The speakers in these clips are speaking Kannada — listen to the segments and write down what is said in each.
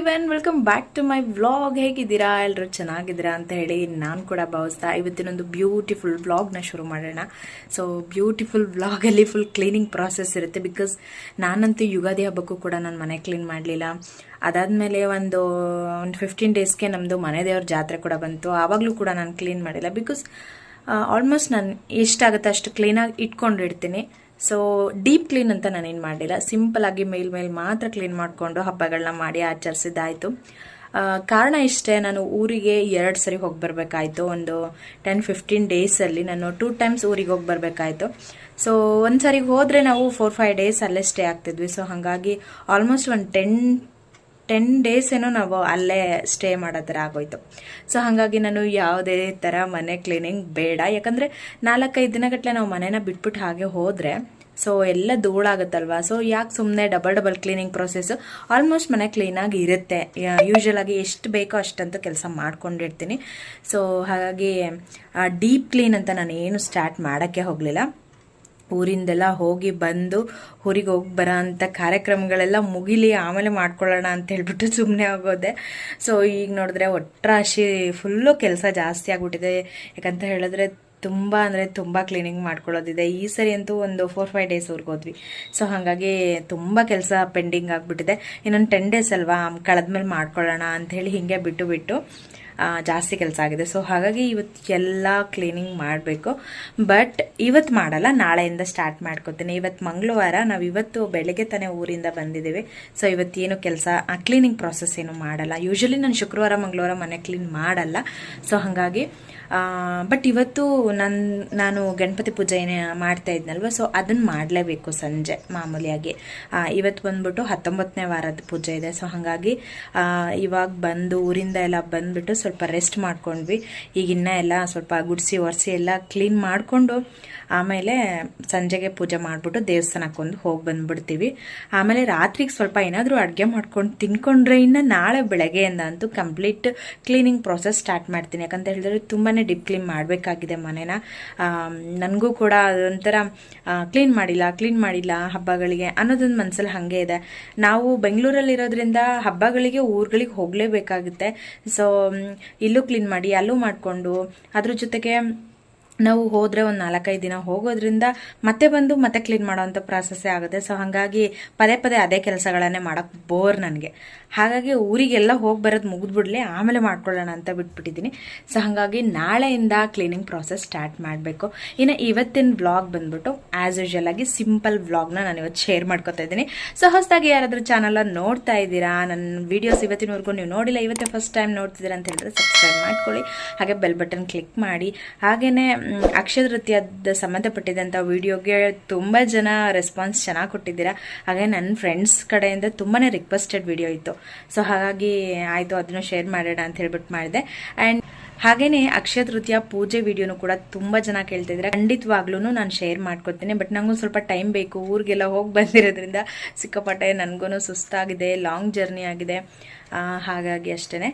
Hey everyone welcome back to my vlog. ಹೇಗಿದ್ದೀರಾ? ಎಲ್ಲರೂ ಚೆನ್ನಾಗಿದ್ದೀರಾ ಅಂತ ಹೇಳಿ ನಾನು ಕೂಡ ಭಾವಿಸ್ತಾ ಇವತ್ತಿನೊಂದು ಬ್ಯೂಟಿಫುಲ್ ವ್ಲಾಗ್ನ ಶುರು ಮಾಡೋಣ. ಸೊ ಬ್ಯೂಟಿಫುಲ್ ವ್ಲಾಗಲ್ಲಿ ಫುಲ್ ಕ್ಲೀನಿಂಗ್ ಪ್ರಾಸೆಸ್ ಇರುತ್ತೆ ಬಿಕಾಸ್ ನಾನಂತೂ ಯುಗಾದಿ ಹಬ್ಬಕ್ಕೂ ಕೂಡ ನಾನು ಮನೆ ಕ್ಲೀನ್ ಮಾಡಲಿಲ್ಲ. ಅದಾದಮೇಲೆ ಒಂದು ಒಂದು ಫಿಫ್ಟೀನ್ ಡೇಸ್ಗೆ ನಮ್ಮದು ಮನೆ ದೇವ್ರ ಜಾತ್ರೆ ಕೂಡ ಬಂತು. ಆವಾಗಲೂ ಕೂಡ ನಾನು ಕ್ಲೀನ್ ಮಾಡಿಲ್ಲ ಬಿಕಾಸ್ ಆಲ್ಮೋಸ್ಟ್ ನಾನು ಎಷ್ಟಾಗುತ್ತೆ ಅಷ್ಟು ಕ್ಲೀನಾಗಿ ಇಟ್ಕೊಂಡಿರ್ತೀನಿ. ಸೊ ಡೀಪ್ ಕ್ಲೀನ್ ಅಂತ ನಾನೇನು ಮಾಡಲಿಲ್ಲ. ಸಿಂಪಲ್ ಆಗಿ ಮೇಲ್ ಮೇಲೆ ಮಾತ್ರ ಕ್ಲೀನ್ ಮಾಡಿಕೊಂಡು ಹಬ್ಬಗಳನ್ನ ಮಾಡಿ ಆಚರಿಸಿದ್ದಾಯಿತು. ಕಾರಣ ಇಷ್ಟೇ, ನಾನು ಊರಿಗೆ ಎರಡು ಸರಿ ಹೋಗಿ ಬರಬೇಕಾಯ್ತು. ಒಂದು ಟೆನ್ ಫಿಫ್ಟೀನ್ ಡೇಸಲ್ಲಿ ನಾನು ಟೂ ಟೈಮ್ಸ್ ಊರಿಗೆ ಹೋಗಿ ಬರಬೇಕಾಯ್ತು. ಸೊ ಒಂದು ಸರಿ ಹೋದರೆ ನಾವು ಫೋರ್ ಫೈವ್ ಡೇಸ್ ಅಲ್ಲೇ ಸ್ಟೇ ಆಗ್ತಿದ್ವಿ. ಸೊ ಹಾಗಾಗಿ ಆಲ್ಮೋಸ್ಟ್ ಒಂದು ಟೆನ್ ಟೆನ್ ಡೇಸ್ ಏನೋ ನಾವು ಅಲ್ಲೇ ಸ್ಟೇ ಮಾಡೋ ಥರ ಆಗೋಯ್ತು. ಸೊ ಹಾಗಾಗಿ ನಾನು ಯಾವುದೇ ಥರ ಮನೆ ಕ್ಲೀನಿಂಗ್ ಬೇಡ. ಯಾಕಂದರೆ ನಾಲ್ಕೈದು ದಿನಗಟ್ಟಲೆ ನಾವು ಮನೇನ ಬಿಟ್ಬಿಟ್ಟು ಹಾಗೆ ಹೋದರೆ ಸೊ ಎಲ್ಲ ಧೂಳಾಗುತ್ತಲ್ವಾ ಸೊ ಯಾಕೆ ಸುಮ್ಮನೆ double double cleaning process almost ಮನೆ ಕ್ಲೀನಾಗಿ ಇರುತ್ತೆ. ಯೂಶಲ್ ಆಗಿ ಎಷ್ಟು ಬೇಕೋ ಅಷ್ಟಂತೂ ಕೆಲಸ ಮಾಡ್ಕೊಂಡಿರ್ತೀನಿ. ಸೊ ಹಾಗಾಗಿ ಡೀಪ್ ಕ್ಲೀನ್ ಅಂತ ನಾನು ಏನು ಸ್ಟಾರ್ಟ್ ಮಾಡೋಕ್ಕೆ ಹೋಗಲಿಲ್ಲ. ಊರಿಂದೆಲ್ಲ ಹೋಗಿ ಬಂದು ಊರಿಗೆ ಹೋಗಿ ಬರೋ ಅಂಥ ಕಾರ್ಯಕ್ರಮಗಳೆಲ್ಲ ಮುಗಿಲಿ, ಆಮೇಲೆ ಮಾಡ್ಕೊಳ್ಳೋಣ ಅಂತ ಹೇಳ್ಬಿಟ್ಟು ಸುಮ್ಮನೆ ಆಗೋದೆ ಸೊ ಈಗ ನೋಡಿದ್ರೆ ಒಟ್ಟರಾಶಿ ಫುಲ್ಲು ಕೆಲಸ ಜಾಸ್ತಿ ಆಗಿಬಿಟ್ಟಿದೆ. ಯಾಕಂತ ಹೇಳಿದ್ರೆ ತುಂಬ ಅಂದರೆ ತುಂಬ ಕ್ಲೀನಿಂಗ್ ಮಾಡ್ಕೊಳ್ಳೋದಿದೆ. ಈ ಸರಿ ಅಂತೂ ಒಂದು ಫೋರ್ ಫೈವ್ ಡೇಸ್ ಹೋದ್ವಿ. ಸೊ ಹಾಗಾಗಿ ತುಂಬ ಕೆಲಸ ಪೆಂಡಿಂಗ್ ಆಗಿಬಿಟ್ಟಿದೆ. ಇನ್ನೊಂದು ಟೆನ್ ಡೇಸ್ ಅಲ್ವಾ? ಕಳೆದ್ಮೇಲೆ ಮಾಡ್ಕೊಳ್ಳೋಣ ಅಂಥೇಳಿ ಹೀಗೆ ಬಿಟ್ಟು ಬಿಟ್ಟು ಜಾಸ್ತಿ ಕೆಲಸ ಆಗಿದೆ. ಸೊ ಹಾಗಾಗಿ ಇವತ್ತು ಎಲ್ಲ ಕ್ಲೀನಿಂಗ್ ಮಾಡಬೇಕು. ಬಟ್ ಇವತ್ತು ಮಾಡಲ್ಲ, ನಾಳೆಯಿಂದ ಸ್ಟಾರ್ಟ್ ಮಾಡ್ಕೋತೀನಿ. ಇವತ್ತು ಮಂಗಳವಾರ ನಾವು ಇವತ್ತು ಬೆಳಗ್ಗೆ ತಾನೇ ಊರಿಂದ ಬಂದಿದ್ದೀವಿ. ಸೊ ಇವತ್ತೇನು ಕೆಲಸ, ಆ ಕ್ಲೀನಿಂಗ್ ಪ್ರಾಸೆಸ್ ಏನು ಮಾಡಲ್ಲ. ಯೂಶಲಿ ನಾನು ಶುಕ್ರವಾರ, ಮಂಗಳವಾರ ಮನೆ ಕ್ಲೀನ್ ಮಾಡಲ್ಲ. ಸೊ ಹಾಗಾಗಿ ಬಟ್ ಇವತ್ತು ನನ್ನ ನಾನು ಗಣಪತಿ ಪೂಜೆ ಮಾಡ್ತಾ ಇದ್ನಲ್ವ ಸೊ ಅದನ್ನು ಮಾಡಲೇಬೇಕು ಸಂಜೆ ಮಾಮೂಲಿಯಾಗಿ. ಇವತ್ತು ಬಂದ್ಬಿಟ್ಟು ಹತ್ತೊಂಬತ್ತನೇ ವಾರದ ಪೂಜೆ ಇದೆ. ಸೊ ಹಾಗಾಗಿ ಇವಾಗ ಬಂದು ಊರಿಂದ ಎಲ್ಲ ಬಂದುಬಿಟ್ಟು ಸ್ವಲ್ಪ ರೆಸ್ಟ್ ಮಾಡ್ಕೊಂಡ್ವಿ. ಈಗ ಇನ್ನೂ ಎಲ್ಲ ಸ್ವಲ್ಪ ಗುಡಿಸಿ ಒರೆಸಿ ಎಲ್ಲ ಕ್ಲೀನ್ ಮಾಡಿಕೊಂಡು ಆಮೇಲೆ ಸಂಜೆಗೆ ಪೂಜೆ ಮಾಡಿಬಿಟ್ಟು ದೇವಸ್ಥಾನಕ್ಕೊಂದು ಹೋಗಿ ಬಂದ್ಬಿಡ್ತೀವಿ. ಆಮೇಲೆ ರಾತ್ರಿಗೆ ಸ್ವಲ್ಪ ಏನಾದರೂ ಅಡುಗೆ ಮಾಡ್ಕೊಂಡು ತಿನ್ಕೊಂಡ್ರೆ ಇನ್ನು ನಾಳೆ ಬೆಳಗ್ಗೆಯಿಂದ ಅಂತೂ ಕಂಪ್ಲೀಟ್ ಕ್ಲೀನಿಂಗ್ ಪ್ರೊಸೆಸ್ ಸ್ಟಾರ್ಟ್ ಮಾಡ್ತೀನಿ. ಯಾಕಂತ ಹೇಳಿದ್ರೆ ತುಂಬಾ ಡಿಪ್ ಕ್ಲೀನ್ ಮಾಡಬೇಕಾಗಿದೆ ಮನೇನ. ನನಗೂ ಕೂಡ ಅದೊಂಥರ ಕ್ಲೀನ್ ಮಾಡಿಲ್ಲ ಕ್ಲೀನ್ ಮಾಡಿಲ್ಲ ಹಬ್ಬಗಳಿಗೆ ಅನ್ನೋದೊಂದು ಮನಸ್ಸಲ್ಲಿ ಹಾಗೆ ಇದೆ. ನಾವು ಬೆಂಗಳೂರಲ್ಲಿರೋದ್ರಿಂದ ಹಬ್ಬಗಳಿಗೆ, ಊರುಗಳಿಗೆ ಹೋಗಲೇಬೇಕಾಗುತ್ತೆ. ಸೊ ಇಲ್ಲೂ ಕ್ಲೀನ್ ಮಾಡಿ, ಅಲ್ಲೂ ಮಾಡಿಕೊಂಡು, ಅದ್ರ ಜೊತೆಗೆ ನಾವು ಹೋದರೆ ಒಂದು ನಾಲ್ಕೈದು ದಿನ ಹೋಗೋದ್ರಿಂದ ಮತ್ತೆ ಬಂದು ಮತ್ತೆ ಕ್ಲೀನ್ ಮಾಡೋವಂಥ ಪ್ರಾಸೆಸ್ಸೇ ಆಗುತ್ತೆ. ಸೊ ಹಾಗಾಗಿ ಪದೇ ಪದೇ ಅದೇ ಕೆಲಸಗಳನ್ನೇ ಮಾಡೋಕ್ಕೆ ಬೋರ್ ನನಗೆ. ಹಾಗಾಗಿ ಊರಿಗೆಲ್ಲ ಹೋಗಿ ಬರೋದು ಮುಗಿದ್ಬಿಡ್ಲಿ ಆಮೇಲೆ ಮಾಡ್ಕೊಳ್ಳೋಣ ಅಂತ ಬಿಟ್ಬಿಟ್ಟಿದ್ದೀನಿ. ಸೊ ಹಾಗಾಗಿ ನಾಳೆಯಿಂದ ಕ್ಲೀನಿಂಗ್ ಪ್ರಾಸೆಸ್ ಸ್ಟಾರ್ಟ್ ಮಾಡಬೇಕು. ಇನ್ನು ಇವತ್ತಿನ ವ್ಲಾಗ್ ಬಂದ್ಬಿಟ್ಟು ಆ್ಯಸ್ ಯೂಶಲ್ ಆಗಿ ಸಿಂಪಲ್ ವ್ಲಾಗ್ನ ನಾನು ಇವತ್ತು ಶೇರ್ ಮಾಡ್ಕೊತಾ ಇದ್ದೀನಿ. ಸೊ ಹೊಸದಾಗಿ ಯಾರಾದರೂ ಚಾನಲ್ ನೋಡ್ತಾ ಇದ್ದೀರಾ ನನ್ನ ವೀಡಿಯೋಸ್ ಇವತ್ತಿನವರೆಗೂ ನೀವು ನೋಡಿಲ್ಲ, ಇವತ್ತೇ ಫಸ್ಟ್ ಟೈಮ್ ನೋಡ್ತಿದ್ದೀರಾ ಅಂತ ಹೇಳಿದ್ರೆ ಸಬ್ಸ್ಕ್ರೈಬ್ ಮಾಡ್ಕೊಳ್ಳಿ. ಹಾಗೆ ಬೆಲ್ ಬಟನ್ ಕ್ಲಿಕ್ ಮಾಡಿ. ಹಾಗೆಯೇ ಅಕ್ಷಯ ತೃತೀಯದ ಸಂಬಂಧಪಟ್ಟಿದ್ದಂಥ ವಿಡಿಯೋಗೆ ತುಂಬ ಜನ ರೆಸ್ಪಾನ್ಸ್ ಚೆನ್ನಾಗಿ ಕೊಟ್ಟಿದ್ದೀರಾ. ಹಾಗೆ ನನ್ನ ಫ್ರೆಂಡ್ಸ್ ಕಡೆಯಿಂದ ತುಂಬಾ ರಿಕ್ವೆಸ್ಟೆಡ್ ವಿಡಿಯೋ ಇತ್ತು. ಸೊ ಹಾಗಾಗಿ ಆಯಿತು, ಅದನ್ನು ಶೇರ್ ಮಾಡೋಣ ಅಂತ ಹೇಳ್ಬಿಟ್ಟು ಮಾಡಿದೆ. ಆ್ಯಂಡ್ ಹಾಗೆಯೇ ಅಕ್ಷಯ ತೃತೀಯ ಪೂಜೆ ವಿಡಿಯೋನು ಕೂಡ ತುಂಬ ಜನ ಕೇಳ್ತಿದ್ದಾರೆ. ಖಂಡಿತವಾಗ್ಲೂ ನಾನು ಶೇರ್ ಮಾಡ್ಕೊತೀನಿ ಬಟ್ ನನಗೂ ಸ್ವಲ್ಪ ಟೈಮ್ ಬೇಕು. ಊರಿಗೆಲ್ಲ ಹೋಗಿ ಬಂದಿರೋದ್ರಿಂದ ಸಿಕ್ಕಾಪಟ್ಟೆ ನನಗೂ ಸುಸ್ತಾಗಿದೆ ಲಾಂಗ್ ಜರ್ನಿ ಆಗಿದೆ. ಹಾಗಾಗಿ ಅಷ್ಟೇ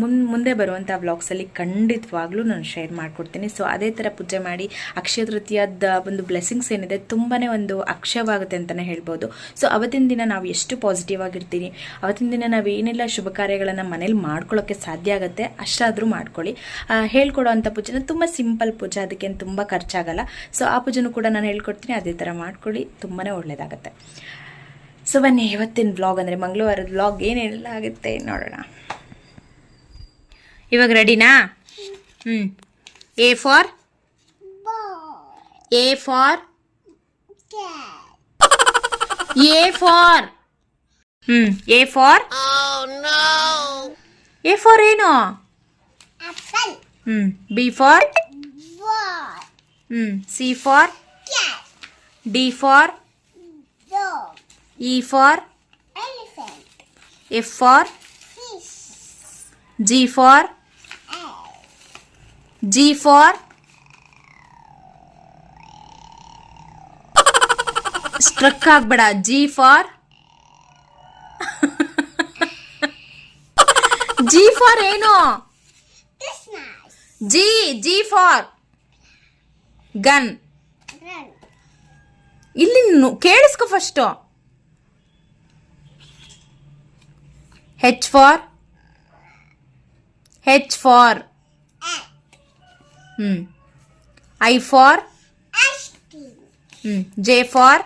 ಮುನ್, ಮುಂದೆ ಬರುವಂಥ ವ್ಲಾಗ್ಸಲ್ಲಿ ಖಂಡಿತವಾಗ್ಲೂ ನಾನು ಶೇರ್ ಮಾಡಿಕೊಡ್ತೀನಿ. ಸೊ ಅದೇ ಥರ ಪೂಜೆ ಮಾಡಿ ಅಕ್ಷಯ ತೃತೀಯದ ಒಂದು ಬ್ಲೆಸ್ಸಿಂಗ್ಸ್ ಏನಿದೆ ತುಂಬಾ ಒಂದು ಅಕ್ಷಯವಾಗುತ್ತೆ ಅಂತಲೇ ಹೇಳ್ಬೋದು. ಸೊ ಅವತ್ತಿನ ದಿನ ನಾವು ಎಷ್ಟು ಪಾಸಿಟಿವ್ ಆಗಿರ್ತೀವಿ? ಅವತ್ತಿನ ದಿನ ನಾವು ಏನೆಲ್ಲ ಶುಭ ಕಾರ್ಯಗಳನ್ನು ಮನೇಲಿ ಮಾಡ್ಕೊಳ್ಳೋಕ್ಕೆ ಸಾಧ್ಯ ಆಗುತ್ತೆ? ಅಷ್ಟಾದರೂ ಮಾಡ್ಕೊಳ್ಳಿ. ಹೇಳ್ಕೊಡೋ ಅಂಥ ಪೂಜೆನ ತುಂಬ ಸಿಂಪಲ್ ಪೂಜೆ. ಅದಕ್ಕೇನು ತುಂಬ ಖರ್ಚಾಗಲ್ಲ. ಸೊ ಆ ಪೂಜೆನೂ ಕೂಡ ನಾನು ಹೇಳ್ಕೊಡ್ತೀನಿ. ಅದೇ ಥರ ಮಾಡ್ಕೊಳ್ಳಿ. ತುಂಬಾ ಒಳ್ಳೆಯದಾಗುತ್ತೆ ಸೊ ಬನ್ನಿ ಇವತ್ತಿನ ವ್ಲಾಗ್ ಅಂದರೆ ಮಂಗಳವಾರದ ವ್ಲಾಗ್ ಏನೆಲ್ಲ ಆಗುತ್ತೆ ನೋಡೋಣ. ಇವಾಗ ರೆಡಿನಾ ಹ್ಞೂ A for A for A for ಹ್ಞೂ ಎ ಫಾರ್ ಎ ಫಾರ್ ಏನು? ಹ್ಞೂ ಬಿ ಫಾರ್ ಹ್ಞೂ C for D for E for? Elephant. F for? Fish. G for? Egg. G for? Struck ಆಗ್ಬೇಡ. G for G for ಏನು? G G G G for gun ಇಲ್ಲಿ ಕೇಳಿಸ್ಕೊ first H for H for ಹ್ಞೂ ಐ ಫಾರ್ Ice cream. ಹ್ಞೂ J for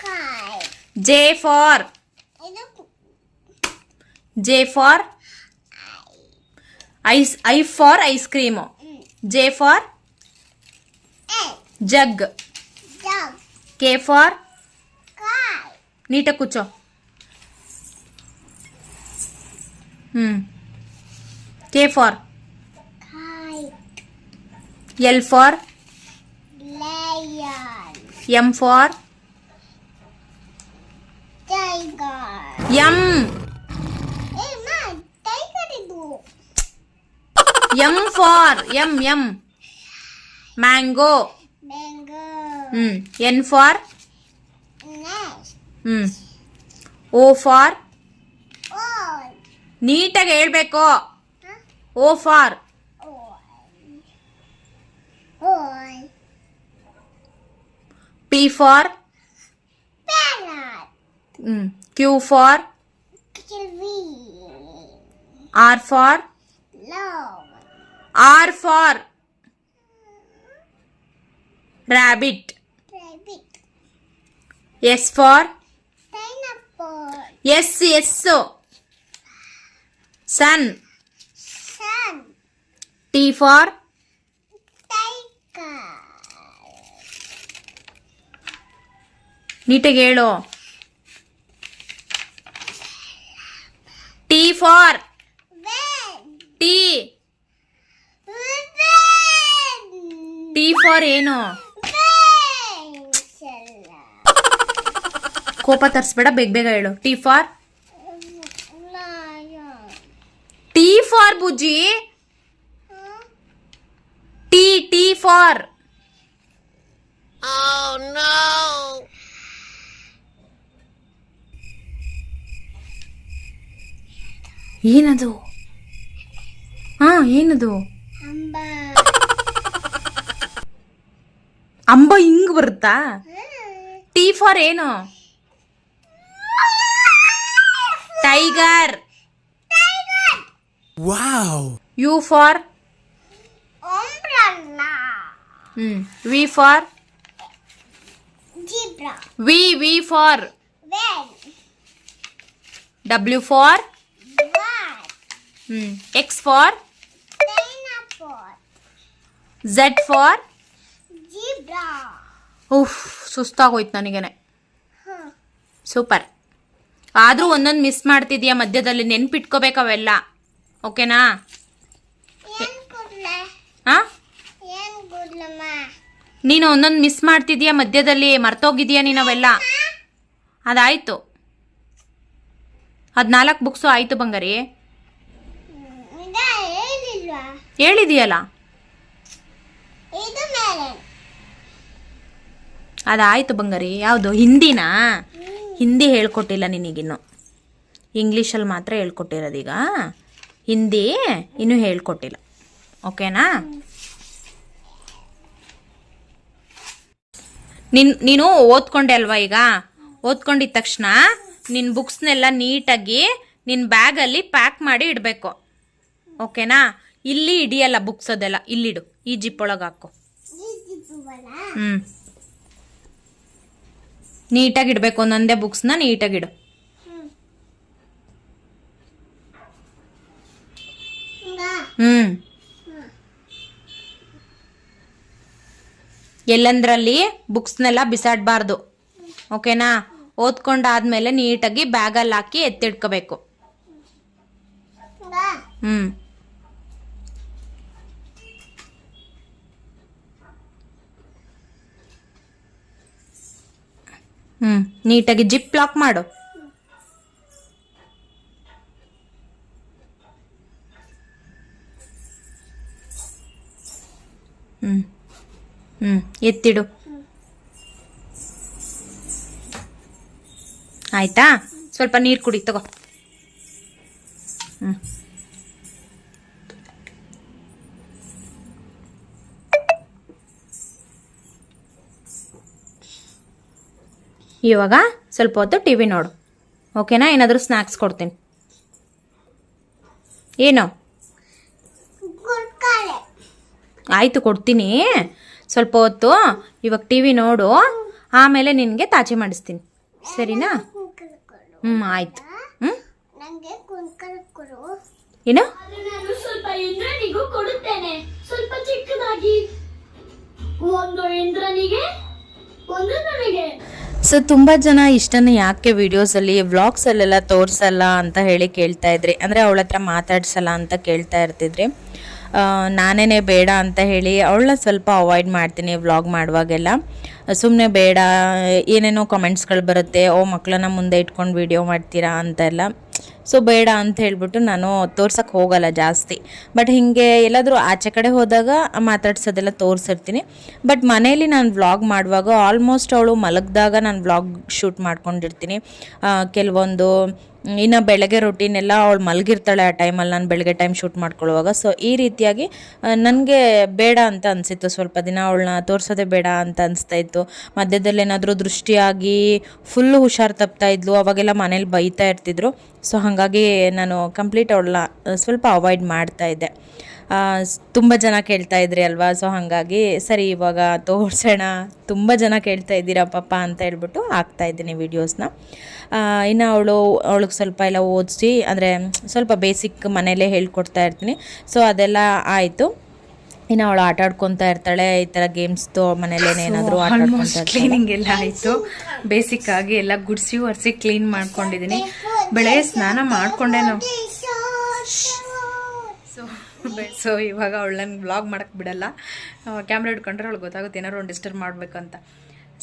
Kite. J for ಇದು J for ice I for ice cream J Hmm. K for? Kite. L for? Lion. M for? Tiger. M. Hey, man, tiger idu. M for? M, M. Mango. Mango. Hmm. N for? Nest. Hmm. O for? ನೀಟಾಗಿ ಹೇಳ್ಬೇಕು Huh? O for All. All. P for Parrot. ಹ್ಞೂ Q for Kiwi. R for Love. R for rabbit Rabbit. S for Pineapple. S S sun Sun. T for Tiger. ನೀಟಾಗಿ ಹೇಳು T for Ven. T Ven. T for ಏನು Ven. ಕೋಪ ತರಿಸ್ಬೇಡ ಬೇಗ ಬೇಗ ಹೇಳು ಟಿ ಫಾರ್ ಟಿ ಫಾರ್ ಬುಜ್ಜಿ Huh? T T for Oh no! ಏನದು? ಹಾ ಏನದು? Amba. ಅಂಬ ಹಿಂಗ್ ಬರುತ್ತಾ? ಟಿ ಫಾರ್ ಏನು? Tiger Wow! U for Umbrella. hmm, V for Zebra. V V for. W for. Hmm X for Pineapple. Z for Zebra. ಉಫ್ ಸುಸ್ತಾಗೋಯ್ತು ನನಗೇನೆ Huh. ಸೂಪರ್ ಆದರೂ ಒಂದೊಂದು ಮಿಸ್ ಮಾಡ್ತಿದ್ಯಾ ಮಧ್ಯದಲ್ಲಿ ನೆನ್ಪಿಟ್ಕೋಬೇಕು ಅವೆಲ್ಲ ಓಕೆನಾ? ಹಾಂ ನೀನು ಒಂದೊಂದು ಮಿಸ್ ಮಾಡ್ತಿದ್ಯಾ ಮಧ್ಯದಲ್ಲಿ? ಮರ್ತೋಗಿದ್ಯಾ ನೀನು ಅವೆಲ್ಲ? ಅದಾಯ್ತು. ಹದ್ನಾಲ್ಕು ನಾಲ್ಕು ಬುಕ್ಸು ಆಯ್ತು ಬಂಗಾರಿ. ಹೇಳಿದೀಯಲ್ಲ? ಅದಾಯ್ತು ಬಂಗಾರಿ. ಯಾವುದು? ಹಿಂದಿನಾ? ಹಿಂದಿ ಹೇಳ್ಕೊಟ್ಟಿಲ್ಲ ನಿನಗಿನ್ನು. ಇಂಗ್ಲೀಷಲ್ಲಿ ಮಾತ್ರ ಹೇಳ್ಕೊಟ್ಟಿರೋದೀಗ ಹಿಂದಿ ಇನ್ನೂ ಹೇಳ್ಕೊಟ್ಟಿಲ್ಲ. ಓಕೆನಾ? ನಿನ್ ನೀನು ಓದ್ಕೊಂಡೆ ಅಲ್ವಾ ಈಗ? ಓದ್ಕೊಂಡಿದ ತಕ್ಷಣ ನಿನ್ನ ಬುಕ್ಸ್ನೆಲ್ಲ ನೀಟಾಗಿ ನಿನ್ನ ಬ್ಯಾಗಲ್ಲಿ ಪ್ಯಾಕ್ ಮಾಡಿ ಇಡಬೇಕು. ಓಕೆನಾ? ಇಲ್ಲಿ ಇಡಿಯಲ್ಲ ಬುಕ್ಸ್ ಅದೆಲ್ಲ. ಇಲ್ಲಿಡು. ಈ ಜಿಪ್ ಒಳಗೆ ಹಾಕು. ಹ್ಞೂ ನೀಟಾಗಿ ಇಡಬೇಕು. ಒಂದೊಂದೇ ಬುಕ್ಸ್ನ ನೀಟಾಗಿಡು ಹ್ಞೂ ಎಲ್ಲಂದ್ರಲ್ಲಿ ಬುಕ್ಸ್ನೆಲ್ಲ ಬಿಸಾಡಬಾರ್ದು. ಓಕೆನಾ? ಓದ್ಕೊಂಡಾದ್ಮೇಲೆ ನೀಟಾಗಿ ಬ್ಯಾಗಲ್ಲಿ ಹಾಕಿ ಎತ್ತಿಡ್ಕೋಬೇಕು ಹ್ಞೂ ಹ್ಞೂ ನೀಟಾಗಿ ಜಿಪ್ ಲಾಕ್ ಮಾಡು. ಹ್ಞೂ ಹ್ಞೂ ಎತ್ತಿಡು. ಆಯ್ತಾ? ಸ್ವಲ್ಪ ನೀರು ಕುಡಿ, ತಗೋ. ಹ್ಞೂ ಇವಾಗ ಸ್ವಲ್ಪ ಹೊತ್ತು ಟಿ ವಿ ನೋಡು. ಓಕೆನಾ? ಏನಾದರೂ ಸ್ನ್ಯಾಕ್ಸ್ ಕೊಡ್ತೀನಿ. ಏನು? ಆಯಿತು ಕೊಡ್ತೀನಿ. ಸ್ವಲ್ಪ ಹೊತ್ತು ಇವಾಗ ಟಿ ವಿ ನೋಡು. ಆಮೇಲೆ ನಿನಗೆ ತಾಚೆ ಮಾಡಿಸ್ತೀನಿ. ಸರಿನಾ? ಹ್ಞೂ ಆಯಿತು. ಹ್ಞೂ ಏನು? ನಾನು ಸ್ವಲ್ಪ ಇಂದ್ರನಿಗೂ ಕೊಡುತ್ತೇನೆ. ಸ್ವಲ್ಪ ಚಿಕ್ಕದಾಗಿ. ಒಂದು ಇಂದ್ರನಿಗೆ ಒಂದು ನನಗೆ. ಸೊ ತುಂಬ ಜನ ಇಷ್ಟನ್ನು ಯಾಕೆ ವಿಡಿಯೋಸಲ್ಲಿ ವ್ಲಾಗ್ಸಲ್ಲೆಲ್ಲ ತೋರಿಸಲ್ಲ ಅಂತ ಹೇಳಿ ಕೇಳ್ತಾ ಇದ್ರಿ. ಅಂದರೆ ಅವಳ ಹತ್ರ ಮಾತಾಡ್ಸಲ್ಲ ಅಂತ ಕೇಳ್ತಾ ಇರ್ತಿದ್ರಿ. ನಾನೇ ಬೇಡ ಅಂತ ಹೇಳಿ ಅವಳನ್ನ ಸ್ವಲ್ಪ ಅವಾಯ್ಡ್ ಮಾಡ್ತೀನಿ ವ್ಲಾಗ್ ಮಾಡುವಾಗೆಲ್ಲ. ಸುಮ್ಮನೆ ಬೇಡ, ಏನೇನೋ ಕಮೆಂಟ್ಸ್ಗಳು ಬರುತ್ತೆ, ಓ ಮಕ್ಕಳನ್ನ ಮುಂದೆ ಇಟ್ಕೊಂಡು ವಿಡಿಯೋ ಮಾಡ್ತೀರಾ ಅಂತೆಲ್ಲ. ಸೊ ಬೇಡ ಅಂತ ಹೇಳ್ಬಿಟ್ಟು ನಾನು ತೋರ್ಸಕ್ಕೆ ಹೋಗಲ್ಲ ಜಾಸ್ತಿ. ಬಟ್ ಹೀಗೆ ಎಲ್ಲಾದರೂ ಆಚೆ ಕಡೆ ಹೋದಾಗ ಮಾತಾಡ್ಸೋದೆಲ್ಲ ತೋರಿಸಿರ್ತೀನಿ. ಬಟ್ ಮನೇಲಿ ನಾನು ವ್ಲಾಗ್ ಮಾಡುವಾಗ ಆಲ್ಮೋಸ್ಟ್ ಅವಳು ಮಲಗಿದಾಗ ನಾನು ವ್ಲಾಗ್ ಶೂಟ್ ಮಾಡ್ಕೊಂಡಿರ್ತೀನಿ. ಕೆಲವೊಂದು, ಇನ್ನು ಬೆಳಗ್ಗೆ ರೊಟೀನ್ ಎಲ್ಲ ಅವಳು ಮಲಗಿರ್ತಾಳೆ ಆ ಟೈಮಲ್ಲಿ ನಾನು ಬೆಳಗ್ಗೆ ಟೈಮ್ ಶೂಟ್ ಮಾಡ್ಕೊಳ್ಳುವಾಗ. ಸೊ ಈ ರೀತಿಯಾಗಿ ನನಗೆ ಬೇಡ ಅಂತ ಅನಿಸಿತ್ತು. ಸ್ವಲ್ಪ ದಿನ ಅವಳನ್ನ ತೋರಿಸೋದೇ ಬೇಡ ಅಂತ ಅನಿಸ್ತಾ ಇತ್ತು. ಮಧ್ಯದಲ್ಲಿ ಏನಾದರೂ ದೃಷ್ಟಿಯಾಗಿ ಫುಲ್ಲು ಹುಷಾರು ತಪ್ತಾ ಇದ್ಲು. ಅವಾಗೆಲ್ಲ ಮನೇಲಿ ಬೈತಾ ಇರ್ತಿದ್ರು. ಸೊ ಹಾಗಾಗಿ ನಾನು ಕಂಪ್ಲೀಟ್ ಅವಳನ್ನ ಸ್ವಲ್ಪ ಅವಾಯ್ಡ್ ಮಾಡ್ತಾ ಇದ್ದೆ. ತುಂಬ ಜನ ಕೇಳ್ತಾ ಇದ್ರಿ ಅಲ್ವಾ? ಸೊ ಹಾಗಾಗಿ ಸರಿ, ಇವಾಗ ತೋರಿಸೋಣ. ತುಂಬ ಜನ ಕೇಳ್ತಾ ಇದ್ದೀರಾ ಪಾಪ ಅಂತ ಹೇಳ್ಬಿಟ್ಟು ಹಾಕ್ತಾ ಇದ್ದೀನಿ ವೀಡಿಯೋಸ್ನ ಇನ್ನು ಅವಳು, ಅವಳಿಗೆ ಸ್ವಲ್ಪ ಎಲ್ಲ ಓದಿಸಿ, ಅಂದರೆ ಸ್ವಲ್ಪ ಬೇಸಿಕ್ ಮನೇಲೇ ಹೇಳ್ಕೊಡ್ತಾ ಇರ್ತೀನಿ. ಸೊ ಅದೆಲ್ಲ ಆಯಿತು. ಇನ್ನು ಅವಳು ಆಟ ಆಡ್ಕೊತಾ ಇರ್ತಾಳೆ ಈ ಥರ ಗೇಮ್ಸ್ದು ಮನೇಲೇನೆ ಏನಾದರೂ ಆಟ ಆಡ್ಕೊತಾ ಕ್ಲೀನಿಂಗ್ ಎಲ್ಲ ಆಯಿತು. ಬೇಸಿಕ್ ಆಗಿ ಎಲ್ಲ ಗುಡ್ಸಿ ಒರೆಸಿ ಕ್ಲೀನ್ ಮಾಡ್ಕೊಂಡಿದ್ದೀನಿ ಬೆಳೆ ಸ್ನಾನ ಮಾಡ್ಕೊಂಡೆ ನಾವು. ಸೊ ಸೊ ಇವಾಗ ಅವಳು ನನ್ಗೆ ವ್ಲಾಗ್ ಮಾಡಕ್ಕೆ ಬಿಡಲ್ಲ ಕ್ಯಾಮ್ರಾ ಹಿಡ್ಕೊಂಡ್ರೆ ಅವಳು ಗೊತ್ತಾಗುತ್ತೆ ಏನಾದ್ರು ಒಂದು ಡಿಸ್ಟರ್ಬ್ ಮಾಡಬೇಕು ಅಂತ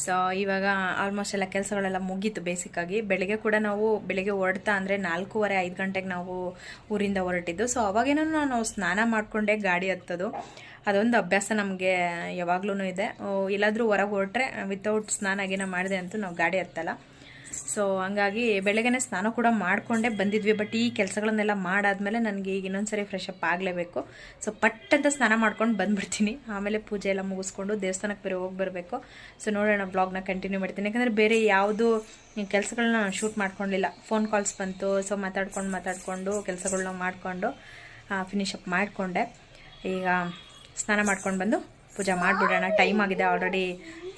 ಸೊ ಇವಾಗ ಆಲ್ಮೋಸ್ಟ್ ಎಲ್ಲ ಕೆಲಸಗಳೆಲ್ಲ ಮುಗೀತು ಬೇಸಿಕ್ಕಾಗಿ ಬೆಳಿಗ್ಗೆ ಕೂಡ ನಾವು ಬೆಳಿಗ್ಗೆ ಹೊರಡ್ತಾ ಅಂದರೆ ನಾಲ್ಕೂವರೆ ಐದು ಗಂಟೆಗೆ ನಾವು ಊರಿಂದ ಹೊರಟಿದ್ದು. ಸೊ ಅವಾಗೇನೋ ನಾನು ಸ್ನಾನ ಮಾಡಿಕೊಂಡೆ ಗಾಡಿ ಹತ್ತೋದು. ಅದೊಂದು ಅಭ್ಯಾಸ ನಮಗೆ ಯಾವಾಗ್ಲೂ ಇದೆ. ಎಲ್ಲಾದ್ರೂ ಹೊರಗೆ ಹೊರಟ್ರೆ ವಿತೌಟ್ ಸ್ನಾನ ಆಗಿನ ಮಾಡಿದೆ ಅಂತೂ ನಾವು ಗಾಡಿ ಹತ್ತಲ್ಲ. ಸೊ ಹಂಗಾಗಿ ಬೆಳಗ್ಗೆ ಸ್ನಾನ ಕೂಡ ಮಾಡಿಕೊಂಡೇ ಬಂದಿದ್ವಿ. ಬಟ್ ಈ ಕೆಲಸಗಳನ್ನೆಲ್ಲ ಮಾಡಾದ್ಮೇಲೆ ನನಗೆ ಈಗ ಇನ್ನೊಂದ್ಸರಿ ಫ್ರೆಶ್ ಅಪ್ ಆಗಲೇಬೇಕು. ಸೊ ಪಟ್ ಅಂತ ಸ್ನಾನ ಮಾಡ್ಕೊಂಡು ಬಂದ್ಬಿಡ್ತೀನಿ. ಆಮೇಲೆ ಪೂಜೆ ಎಲ್ಲ ಮುಗಿಸ್ಕೊಂಡು ದೇವಸ್ಥಾನಕ್ಕೆ ಬೇರೆ ಹೋಗಿ ಬರಬೇಕು. ಸೊ ನೋಡೋಣ ಬ್ಲಾಗ್ನ ಕಂಟಿನ್ಯೂ ಮಾಡ್ತೀನಿ. ಯಾಕಂದರೆ ಬೇರೆ ಯಾವುದು ಕೆಲಸಗಳನ್ನ ಶೂಟ್ ಮಾಡ್ಕೊಂಡಿಲ್ಲ. ಫೋನ್ ಕಾಲ್ಸ್ ಬಂತು. ಸೊ ಮಾತಾಡ್ಕೊಂಡು ಮಾತಾಡಿಕೊಂಡು ಕೆಲಸಗಳನ್ನ ಮಾಡಿಕೊಂಡು ಫಿನಿಶ್ ಅಪ್ ಮಾಡಿಕೊಂಡೆ. ಈಗ ಸ್ನಾನ ಮಾಡ್ಕೊಂಡು ಬಂದು ಪೂಜೆ ಮಾಡಿಬಿಡೋಣ. ಟೈಮ್ ಆಗಿದೆ ಆಲ್ರೆಡಿ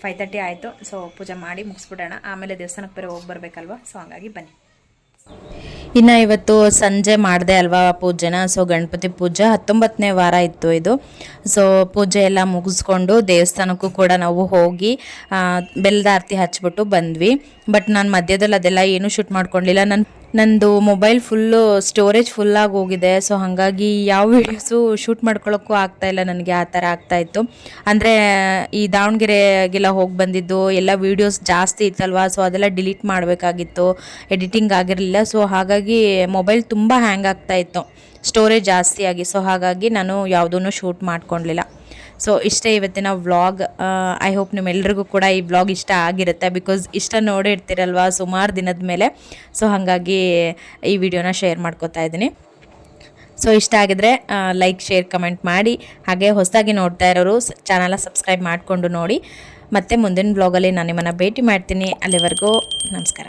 ಫೈವ್ ತರ್ಟಿ ಆಯಿತು. ಸೊ ಪೂಜೆ ಮಾಡಿ ಮುಗಿಸ್ಬಿಡೋಣ. ಆಮೇಲೆ ದೇವಸ್ಥಾನಕ್ಕೆ ಬೇರೆ ಹೋಗಿ ಬರಬೇಕಲ್ವ? ಸೊ ಹಂಗಾಗಿ ಬನ್ನಿ. ಇನ್ನು ಇವತ್ತು ಸಂಜೆ ಮಾಡಿದೆ ಅಲ್ವಾ ಪೂಜೆನ? ಸೊ ಗಣಪತಿ ಪೂಜೆ ಹತ್ತೊಂಬತ್ತನೇ ವಾರ ಇತ್ತು ಇದು. ಸೊ ಪೂಜೆ ಎಲ್ಲ ಮುಗಿಸ್ಕೊಂಡು ದೇವಸ್ಥಾನಕ್ಕೂ ಕೂಡ ನಾವು ಹೋಗಿ ಬೆಲ್ಲದ ಆರತಿ ಹಚ್ಬಿಟ್ಟು ಬಂದ್ವಿ. ಬಟ್ ನಾನು ಮಧ್ಯದಲ್ಲಿ ಅದೆಲ್ಲ ಏನೂ ಶೂಟ್ ಮಾಡ್ಕೊಂಡಿಲ್ಲ. ನನ್ನ ನಂದು ಮೊಬೈಲ್ ಫುಲ್ಲು ಸ್ಟೋರೇಜ್ ಫುಲ್ಲಾಗಿ ಹೋಗಿದೆ. ಸೊ ಹಾಗಾಗಿ ಯಾವ ವೀಡಿಯೋಸು ಶೂಟ್ ಮಾಡ್ಕೊಳ್ಳೋಕ್ಕೂ ಆಗ್ತಾ ಇಲ್ಲ ನನಗೆ, ಆ ಥರ ಆಗ್ತಾ ಇತ್ತು. ಅಂದರೆ, ಈ ದಾವಣಗೆರೆಗೆಲ್ಲ ಹೋಗಿ ಬಂದಿದ್ದು, ಎಲ್ಲ ವೀಡಿಯೋಸ್ ಜಾಸ್ತಿ ಇತ್ತಲ್ವಾ? ಸೊ ಅದೆಲ್ಲ ಡಿಲೀಟ್ ಮಾಡಬೇಕಾಗಿತ್ತು. ಎಡಿಟಿಂಗ್ ಆಗಿರಲಿಲ್ಲ. ಸೊ ಹಾಗಾಗಿ ಮೊಬೈಲ್ ತುಂಬ ಹ್ಯಾಂಗ್ ಆಗ್ತಾ ಇತ್ತು. ಸ್ಟೋರೇಜ್ ಜಾಸ್ತಿ ಆಗಿ. ಸೊ ಹಾಗಾಗಿ ನಾನು ಯಾವುದೂ ಶೂಟ್ ಮಾಡ್ಕೊಳ್ಲಿಲ್ಲ ಸೊ ಇಷ್ಟೇ ಇವತ್ತಿನ ವ್ಲಾಗ್ ಐ ಹೋಪ್ ನಿಮ್ಮೆಲ್ಲರಿಗೂ ಕೂಡ ಈ ವ್ಲಾಗ್ ಇಷ್ಟ ಆಗಿರುತ್ತೆ ಬಿಕಾಸ್ ಇಷ್ಟ ನೋಡಿರ್ತೀರಲ್ವ ಸುಮಾರು ದಿನದ ಮೇಲೆ. ಸೊ ಹಾಗಾಗಿ ಈ ವಿಡಿಯೋನ ಶೇರ್ ಮಾಡ್ಕೋತಾ ಇದ್ದೀನಿ. ಸೊ ಇಷ್ಟ ಆಗಿದ್ರೆ ಲೈಕ್ ಶೇರ್ ಕಮೆಂಟ್ ಮಾಡಿ. ಹಾಗೆ ಹೊಸದಾಗಿ ನೋಡ್ತಾ ಇರೋರು ಚಾನಲ ಸಬ್ಸ್ಕ್ರೈಬ್ ಮಾಡಿಕೊಂಡು ನೋಡಿ. ಮತ್ತೆ ಮುಂದಿನ ಬ್ಲಾಗಲ್ಲಿ ನಾನು ನಿಮ್ಮನ್ನು ಭೇಟಿ ಮಾಡ್ತೀನಿ. ಅಲ್ಲಿವರೆಗೂ ನಮಸ್ಕಾರ.